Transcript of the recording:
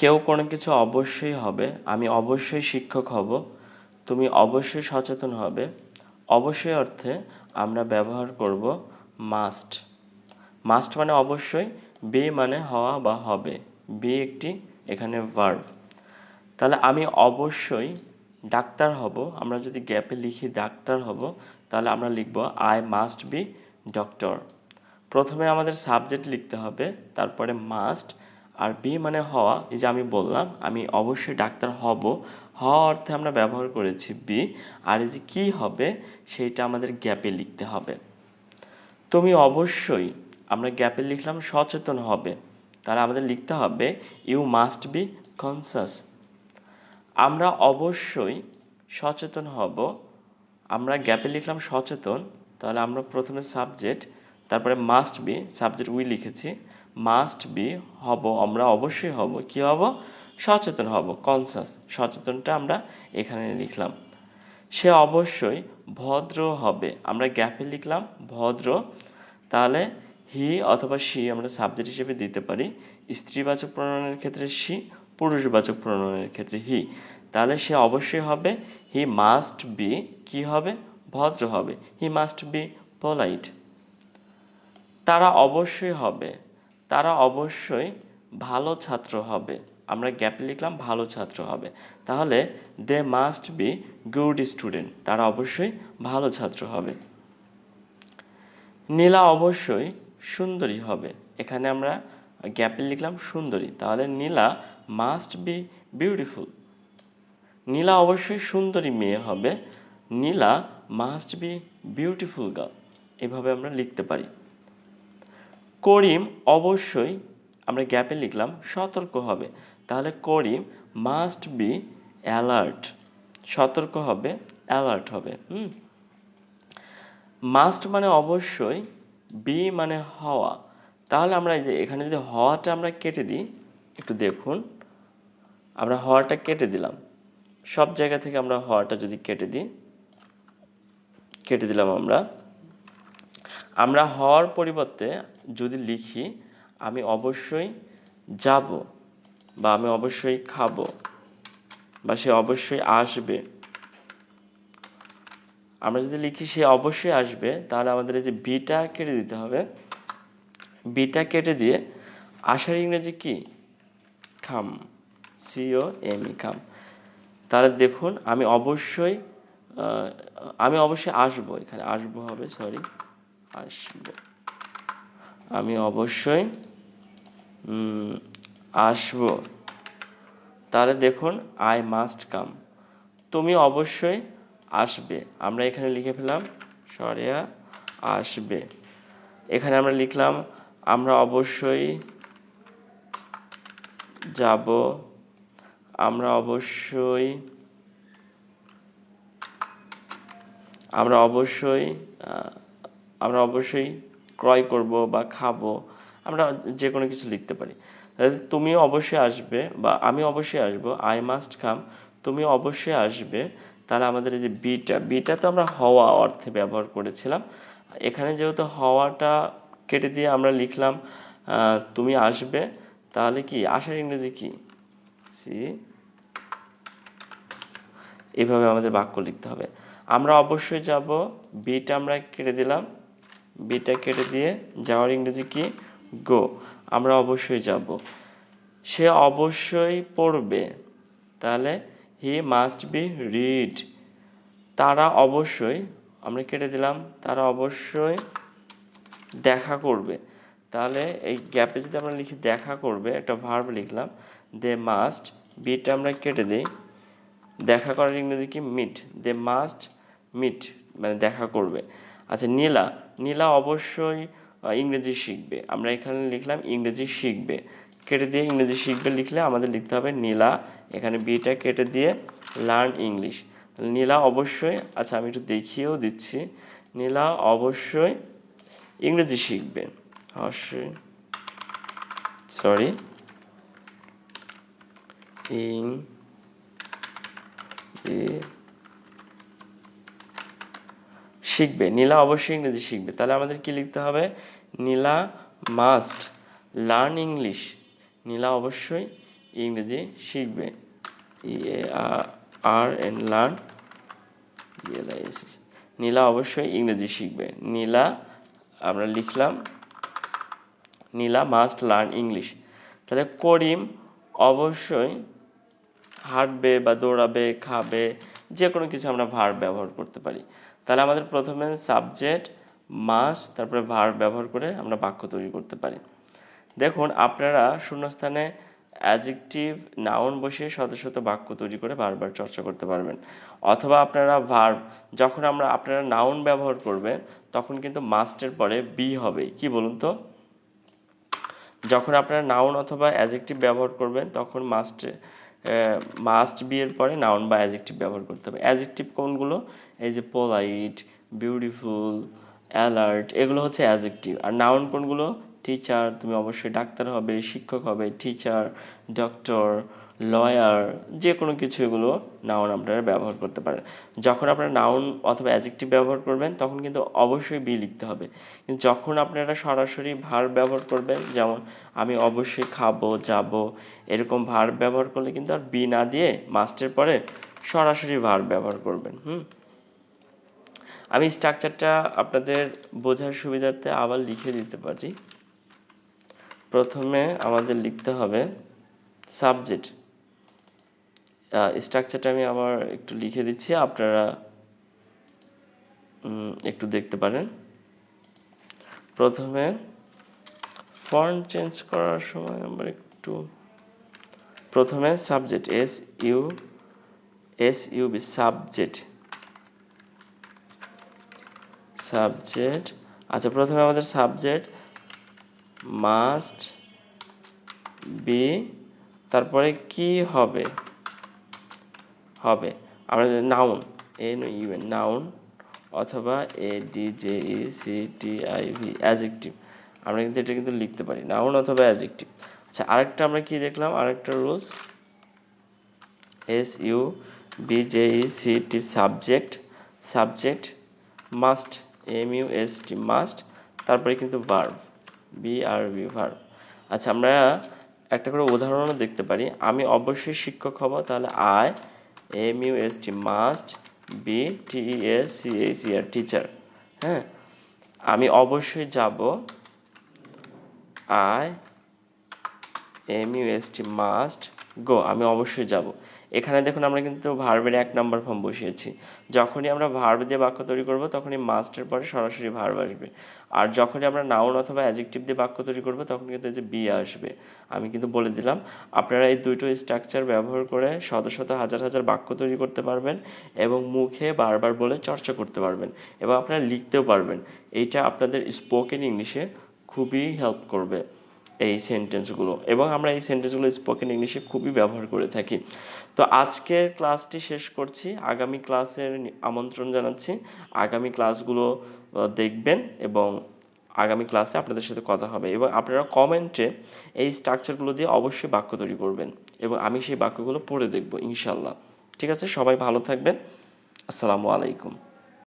কেউ কোনো কিছু অবশ্যই হবে, আমি অবশ্যই শিক্ষক হব, তুমি অবশ্যই সচেতন হবে, অবশ্যই অর্থে আমরা ব্যবহার করব মাস্ট মাস্ট মানে অবশ্যই বি মানে হওয়া বা হবে বি একটি এখানে ভার্ব তাহলে আমি অবশ্যই ডাক্তার হব, আমরা যদি গ্যাপে লিখি ডাক্তার হব, তাহলে আমরা লিখব আই মাস্ট বি ডক্টর প্রথমে আমাদের সাবজেক্ট লিখতে হবে, তারপরে মাস্ট আর বি মানে হওয়া, এই যে আমি বললাম, আমি অবশ্যই ডাক্তার হব। হওয়া অর্থে আমরা ব্যবহার করেছি বি আর এই যে কী হবে সেইটা আমাদের গ্যাপে লিখতে হবে। তুমি অবশ্যই, আমরা গ্যাপে লিখলাম সচেতন হবে। তাহলে আমাদের লিখতে হবে ইউ মাস্ট বি কনসাস আমরা অবশ্যই সচেতন হব। আমরা গ্যাপে লিখলাম সচেতন। তাহলে আমরা প্রথমে সাবজেক্ট তারপরে মাস্ট বি সাবজেক্ট উই লিখেছি। মাস্ট বি হব, আমরা অবশ্যই হব। কি হব? সচেতন হব কনসাস সচেতনটা আমরা এখানে লিখলাম। সে অবশ্যই ভদ্র হবে। আমরা গ্যাপে লিখলাম, ভদ্র। তাহলে হি অথবা সি আমরা সাবজেক্ট হিসেবে দিতে পারি। স্ত্রীবাচক প্রণয়নের ক্ষেত্রে সি পুরুষবাচক প্রণয়নের ক্ষেত্রে হি তাহলে সে অবশ্যই হবে। হি মাস্ট বি কি হবে? ভদ্র হবে। হি মাস্ট বি পোলাইট তারা অবশ্যই হবে। তারা অবশ্যই ভালো ছাত্র হবে। আমরা গ্যাপে লিখলাম ভালো ছাত্র হবে। তাহলে they must be good student তারা অবশ্যই ভালো ছাত্র হবে। নীলা অবশ্যই সুন্দরী হবে। এখানে আমরা গ্যাপে লিখলাম সুন্দরী। তাহলে Nila must be beautiful Nila অবশ্যই সুন্দরী মেয়ে হবে। Nila must be beautiful girl এভাবে আমরা লিখতে পারি। করিম অবশ্যই আমরা গ্যাপে লিখলাম, সতর্ক হবে। তাহলে করিম মাস্ট বি অ্যালার্ট সতর্ক হবে অ্যালার্ট হবে, হুম? মাস্ট মানে অবশ্যই বি মানে হওয়া। তাহলে আমরা এই যে এখানে যদি হওয়াটা আমরা কেটে দিই, একটু দেখুন। আমরা হওয়াটা কেটে দিলাম। সব জায়গা থেকে আমরা হওয়াটা যদি কেটে দিই, কেটে দিলাম আমরা। আমরা হওয়ার পরিবর্তে যদি লিখি, আমি অবশ্যই যাব বা আমি অবশ্যই খাব বা সে অবশ্যই আসবে। আমরা যদি লিখি, সে অবশ্যই আসবে, তাহলে আমাদের এই যে বিটা কেটে দিতে হবে। বিটা কেটে দিয়ে আসার ইংরেজি কি? খাম সিও এম ই খাম। তাহলে দেখুন, আমি অবশ্যই আমি অবশ্যই আসব এখানে। আসব হবে সরি আসব। আমি অবশ্যই আসব। তাহলে দেখুন আই মাস্ট কাম তুমি অবশ্যই আসবে। আমরা এখানে লিখে ফেলাম সরিয়া আসবে। এখানে আমরা লিখলাম, আমরা অবশ্যই যাব। আমরা অবশ্যই আমরা অবশ্যই অবশ্যই ক্রয় করব বা খাব, আমরা যে কোনো কিছু লিখতে পারি। তুমি অবশ্যই আসবে বা আমি অবশ্যই আসব আই মাস্ট কাম তুমি অবশ্যই আসবে। তাহলে আমাদের এই যে বিটা বিটা তো আমরা হওয়া অর্থে ব্যবহার করেছিলাম। এখানে যেহেতু হওয়াটা কেটে দিয়ে আমরা লিখলাম তুমি আসবে, তাহলে কি? আসার ইংরেজি কি? সি এইভাবে আমাদের বাক্য লিখতে হবে। আমরা অবশ্যই যাব বিটা আমরা কেটে দিলাম। বিটা কেটে দিয়ে যাওয়ার ইংরেজি কি? গো আমরা অবশ্যই যাব। সে অবশ্যই পড়বে। তাহলে হি মাস্ট বি রিড তারা অবশ্যই, আমরা কেটে দিলাম, তারা অবশ্যই দেখা করবে। তাহলে এই গ্যাপে যদি আমরা লিখি দেখা করবে, একটা ভার্ব লিখলাম দে মাস্ট বিটা আমরা কেটে দিই। দেখা করার ইংরেজি কি? মিট দে মাস্ট মিট মানে দেখা করবে। আচ্ছা নীলা নীলা অবশ্যই ইংরেজি শিখবে। আমরা এখানে লিখলাম ইংরেজি শিখবে। কেটে দিয়ে ইংরেজি শিখবে লিখলে আমাদের লিখতে হবে নীলা। এখানে বিটা কেটে দিয়ে লার্ন ইংলিশ নীলা অবশ্যই আচ্ছা আমি একটু দেখিয়েও দিচ্ছি। নীলা অবশ্যই ইংরেজি শিখবে। অবশ্যই। সরি ইং শিখবে, নীলা অবশ্যই ইংরেজি শিখবে। তাহলে আমাদের কি লিখতে হবে? Nila must learn English Nila অবশ্যই ইংরেজি শিখবে। ই এ আর এন লার্ন নীলা অবশ্যই ইংরেজি শিখবে। নীলা, আমরা লিখলাম, নীলা মাস্ট লার্ন ইংলিশ তাহলে করিম অবশ্যই হাঁটবে বা দৌড়াবে, খাবে যে কোনো কিছু আমরা ভার ব্যবহার করতে পারি। তাহলে আমাদের প্রথমে সাবজেক্ট মাস তারপরে ভার ব্যবহার করে আমরা বাক্য তৈরি করতে পারি। দেখুন, আপনারা শূন্যস্থানে অ্যাজেক্টিভ নাউন বসিয়ে শত শত বাক্য তৈরি করে বারবার চর্চা করতে পারবেন। অথবা আপনারা ভার্ব যখন আমরা আপনারা নাউন ব্যবহার করবেন, তখন কিন্তু মাস্টের পরে বি হবে। কি বলুন তো? যখন আপনারা নাউন অথবা অ্যাজেক্টিভ ব্যবহার করবেন, তখন মাস্টে মাস্ট বি এর পরে নাউন বা অ্যাজেক্টিভ ব্যবহার করতে হবে। অ্যাজেক্টিভ কোনগুলো? এই যে পোলাইট বিউটিফুল অ্যালার্ট এগুলো হচ্ছে অ্যাজেক্টিভ আর নাউন কোনগুলো? টিচার তুমি অবশ্যই ডাক্তার হবে, শিক্ষক হবে টিচার ডক্টর লয়ার যে কোনো কিছু এগুলো নাউন আপনারা ব্যবহার করতে পারেন। যখন আপনারা নাউন অথবা অ্যাজেক্টিভ ব্যবহার করবেন, তখন কিন্তু অবশ্যই বি লিখতে হবে। কিন্তু যখন আপনারা সরাসরি ভার ব্যবহার করবেন, যেমন আমি অবশ্যই খাব, যাব, এরকম ভার ব্যবহার করলে কিন্তু আর বি না দিয়ে মাস্টের পরে সরাসরি ভার ব্যবহার করবেন, হুম? আমি স্ট্রাকচারটা আপনাদের বোঝার সুবিধার্থে আবার লিখে দিতে পারি। প্রথমে আমাদের লিখতে হবে সাবজেক্ট স্ট্রাকচারটা আমি আবার একটু লিখে দিচ্ছি, আপনারা একটু দেখতে পারেন। প্রথমে ফন্ট চেঞ্জ করার সময় আমরা একটু, প্রথমে subject S U S U B subject subject আচ্ছা প্রথমে আমাদের সাবজেক্ট মাস্ট বি তারপরে কি হবে? হবে। আমরা নাউন এন ইউএন নাউন অথবা A D J E C T I V adjective আমরা কিন্তু এটা কিন্তু লিখতে পারি নাউন অথবা অ্যাজেক্টিভ আচ্ছা আরেকটা আমরা কি দেখলাম? আরেকটা rules S U B J E C T subject subject must M U S T must তারপরে কিন্তু verb B R B verb আচ্ছা আমরা একটা করে উদাহরণও দেখতে পারি। আমি অবশ্যই শিক্ষক হব, তাহলে I M U S T must be T S C A C R teacher হ্যাঁ? আমি অবশ্যই যাব। I M U S T must go আমি অবশ্যই যাব। এখানে দেখুন আমরা কিন্তু ভার্বের এক নাম্বার ফর্ম বসিয়েছি। যখনই আমরা ভার্ব দিয়ে বাক্য তৈরি করব, তখনই মাস্টের পরে সরাসরি ভার্ব আসবে। আর যখনই আমরা নাউন অথবা অ্যাজেক্টিভ দিয়ে বাক্য তৈরি করব, তখন কিন্তু যে বি আসবে। আমি কিন্তু বলে দিলাম, আপনারা এই দুটো স্ট্রাকচার ব্যবহার করে শত শত হাজার হাজার বাক্য তৈরি করতে পারবেন এবং মুখে বারবার বলে চর্চা করতে পারবেন এবং আপনারা লিখতেও পারবেন। এইটা আপনাদের স্পোকেন ইংলিশে খুবই হেল্প করবে। এই সেন্টেন্সগুলো এবং আমরা এই সেন্টেন্সগুলো স্পোকেন ইংলিশে খুবই ব্যবহার করে থাকি। তো আজকের ক্লাসটি শেষ করছি। আগামী ক্লাসের আমন্ত্রণ জানাচ্ছি। আগামী ক্লাসগুলো দেখবেন এবং আগামী ক্লাসে আপনাদের সাথে কথা হবে। এবং আপনারা কমেন্টে এই স্ট্রাকচারগুলো দিয়ে অবশ্যই বাক্য তৈরি করবেন। এবং আমি সেই বাক্যগুলো পড়ে দেখব ইনশাল্লাহ ঠিক আছে? সবাই ভালো থাকবেন। আসসালামু আলাইকুম।